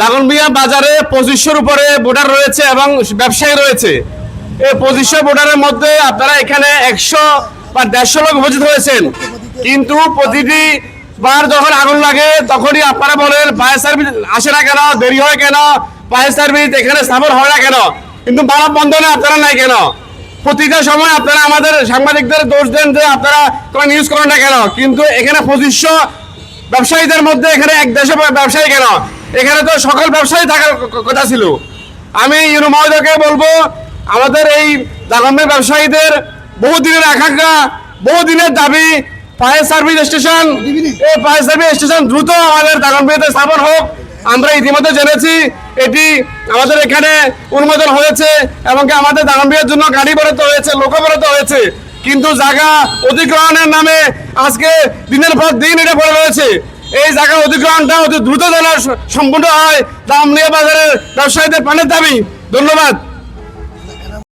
দাগনবিয়া বাজারে পঁচিশশোর উপরে ভোটার রয়েছে এবং ব্যবসায়ী রয়েছে। এই পঁচিশশো ভোটারের মধ্যে আপনারা এখানে একশো বা দেড়শো লোক উপস্থিত হয়েছেন। কিন্তু প্রতিটি বার যখন আগুন লাগে, তখনই আপনারা বলেন, ফায়ার সার্ভিস আসে না কেন? দেরি হয় কেন? ফায়ার সার্ভিস এখানে স্থাপন হয় না কেন? কিন্তু মানব বন্ধনে আপনারা নাই কেন? প্রতিটা সময় আপনারা আমাদের সাংবাদিকদের দোষ দেন যে আপনারা কোনো নিউজ করেন না কেন? কিন্তু এখানে পঁচিশশো ব্যবসায়ীদের মধ্যে এখানে এক দেশে ব্যবসায়ী কেন? এখানে তো সকল ব্যবসায়ী থাকার কথা ছিল। আমি ইউনো মহোদয়কে বলব, আমাদের এই দাগম্বের ব্যবসায়ীদের বহুদিনের আকাঙ্ক্ষা, বহুদিনের দাবি, ফায়ার সার্ভিস স্টেশন এই ফায়ার সার্ভিস স্টেশন দ্রুত আমাদের দাগম্বিয়াতে স্থাপন হোক, আমরা ইতিমধ্যে জেনেছি এটি আমাদের এখানে অনুমোদন হয়েছে এবং আমাদের দাগম্বিয়ার জন্য গাড়ি বরাদ্দ হয়েছে লোক বরাদ্দ হয়েছে। কিন্তু জায়গা অধিগ্রহণের নামে আজকে দিনের পর দিন এটা পড়ে রয়েছে। এই জায়গা অধিগ্রহণটা অতি দ্রুত যেন সম্পূর্ণ হয়। তা নিয়ে বাজারের ব্যবসায়ীদের পানের দাবি। ধন্যবাদ।